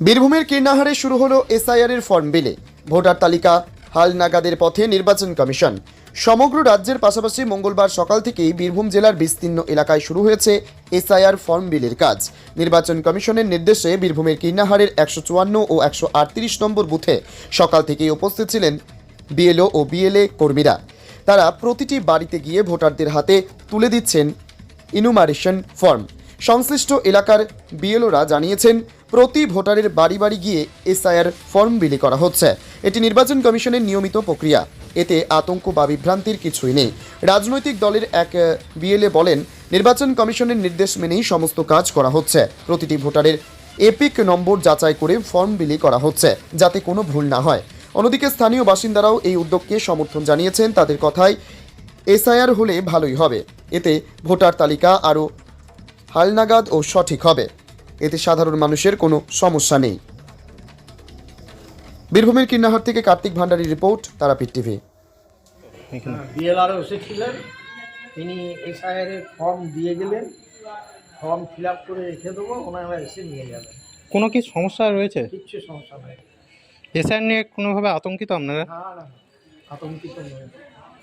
বীরভূমের কীর্ণাহারে শুরু হলো এসআইআর এর ফর্ম বিলে। ভোটার তালিকা, হাল নাগাদের পথে নির্বাচন কমিশন। সমগ্র রাজ্যের পাশাপাশি মঙ্গলবার সকাল থেকেই বীরভূম জেলার বিস্তীর্ণ এলাকায় শুরু হয়েছে এসআইআর ফর্ম বিলের কাজ। নির্বাচন কমিশনের নির্দেশে বীরভূমের কীর্ণাহারের একশো চুয়ান্ন ও একশো আটত্রিশ নম্বর বুথে সকাল থেকেই উপস্থিত ছিলেন বিএলও ও বিএলএ কর্মীরা। তারা প্রতিটি বাড়িতে গিয়ে ভোটারদের হাতে তুলে দিচ্ছেন ইনুমারেশন ফর্ম। সংশ্লিষ্ট এলাকার বিএলওরা জানিয়েছেন প্রতি ভোটারের বাড়ি বাড়ি গিয়ে এসআইআর ফর্ম বিলি করা হচ্ছে। এটি নির্বাচন কমিশনের নিয়মিত প্রক্রিয়া। এতে আতঙ্ক বা বিভ্রান্তির কিছুই নেই। রাজনৈতিক দলের এক বিএলএ বলেন, নির্বাচন কমিশনের নির্দেশ মেনেই সমস্ত কাজ করা হচ্ছে। প্রতিটি ভোটারের এপিক নম্বর যাচাই করে ফর্ম বিলি করা হচ্ছে, যাতে কোনো ভুল না হয়। অন্যদিকে স্থানীয় বাসিন্দারাও এই উদ্যোগকে সমর্থন জানিয়েছেন। তাদের কথায়, এসআইআর হলে ভালোই হবে। এতে ভোটার তালিকা আরও হালনাগাদ ও সঠিক হবে। এতে সাধারণ মানুষের কোনো সমস্যা নেই। বীরভূমের কিন্নাহার থেকে Kartik Bhandari report Tarapith TV. BLRO এসেছিলেন তিনি এসআইআর এর ফর্ম দিয়ে গেলেন ফর্ম ফিল আপ করে রেখে দেবো ওনারা এসে নিয়ে যাবেন। কোনো কি সমস্যা রয়েছে? কিচ্ছু সমস্যা নেই। এসআর নিয়ে কোনোভাবে আতঙ্কিত আপনারা? না না আতঙ্কিত নয়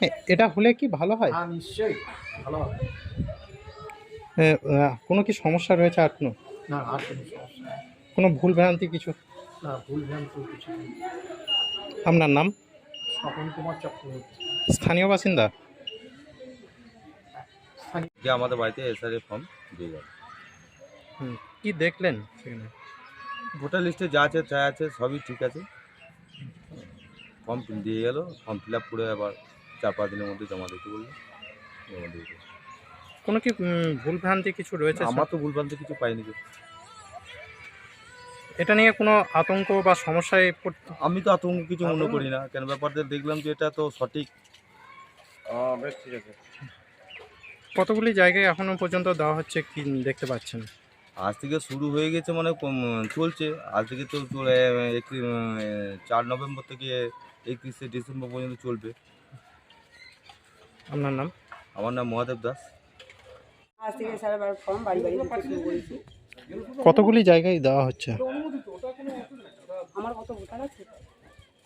এ- এটা হলে কি ভালো হয়? হ্যাঁ নিশ্চয়ই ভালো হবে এ, আহ, কোনো কি সমস্যা রয়েছে আর কোনো? না আর কোনো সমস্যা নেই। কোনো ভুল ভ্রান্তি কিছু? না ভুল ভ্রান্তি কিছু নেই। আপনার নাম? স্বপন কুমার চক্রবর্তী। স্থানীয় বাসিন্দা? যে আমাদের বাড়িতে এসআরএ ফর্ম দিয়ে যাবে হুম, কি দেখলেন সেখানে? ভোটার লিস্টে যা আছে যা আছে সবই ঠিক আছে। ফর্ম দিয়ে গেল ফর্ম ফিল আপ করে আবার চার পাঁচ দিনের মধ্যে জমা দিতে বলল। জমা দিয়ে। কোনো কি ভুলভ্রান্তি কিছু রয়েছে আমার তো ভুলভ্রান্তি কিছু পাইনি। এটা নিয়ে কোনো আতঙ্ক বা সমস্যায় পড়তে আমি তো আতঙ্ক কিছু মনে করি না কেন ব্যাপারটা দেখলাম যে এটা তো সঠিক। বেশ ঠিক আছে। কতগুলি জায়গায় এখনও পর্যন্ত দেওয়া হচ্ছে কি দেখতে পাচ্ছেন? আজ থেকে শুরু হয়ে গেছে মানে চলছে। আজ থেকে তো একত্রিশ চার নভেম্বর থেকে একত্রিশে ডিসেম্বর পর্যন্ত চলবে। আপনার নাম? আমার নাম মহাদেব দাস। আজ থেকে সারা বার ফর্ম বাড়ি বাড়ি দিতে শুরু করেছি। কতগুলি জায়গায় দেওয়া হচ্ছে? আমার কত ভোটার আছে?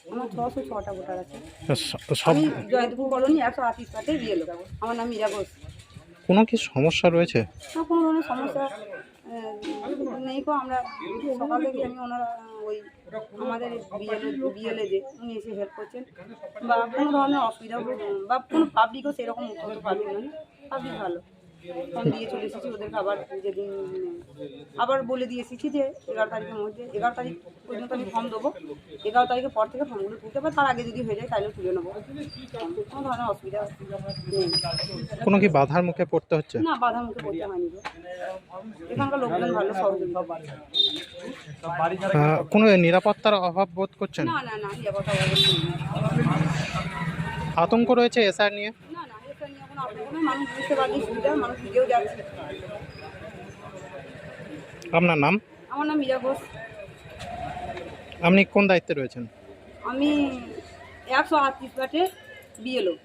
আমার ছশো ছটা ভোটার আছে। স- সব আমি জয়দেবপুর কলোনি একশো আশিস পাতে দিয়ে এলো আমার নাম মীরা ঘোষ। কোনো কি সমস্যা রয়েছে? না কোনো ধরনের সমস্যা নেই কো আমরা সকাল থেকে আমি ওনারা ওই আমাদের বিএলএ বিএলএ যে উনি এসে হেল্প করছেন। বা কোনো ধরনের অসুবিধা বা কোনো পাবলিকও সেরকম উত্তর পাবলিক নয় পাবলিক ভালো। দিয়ে চলে এসেছি ওদেরকে আবার যেদিন উম, আবার বলে দিয়ে এসেছি যে এগারো তারিখের মধ্যে এগারো তারিখ পর্যন্ত আমি ফর্ম দেবো। এগারো তারিখের পর থেকে ফর্মগুলো তুলতে পারে তার আগে যদি হয়ে যায় তাহলে তুলে নেব। কোনো ধরনের অসুবিধা নেই। কোনো কি বাধার মুখে পড়তে হচ্ছে? না বাধা মুখে পড়তে হয়নি এখানকার লোকজন ভালো সহযোগী কোনো নিরাপত্তার অভাব বোধ করছেন? না না না এ কথা অবশ্যই না। আতঙ্ক রয়েছে এসআর নিয়ে? মানুষ বুঝতে পারলে সুবিধা মানুষ নিজেও যাচ্ছে আপনার নাম? আমার নাম মীরা ঘোষ। আপনি কোন দায়িত্বে রয়েছেন? আমি একশো আটত্রিশ বাটে বিএলও।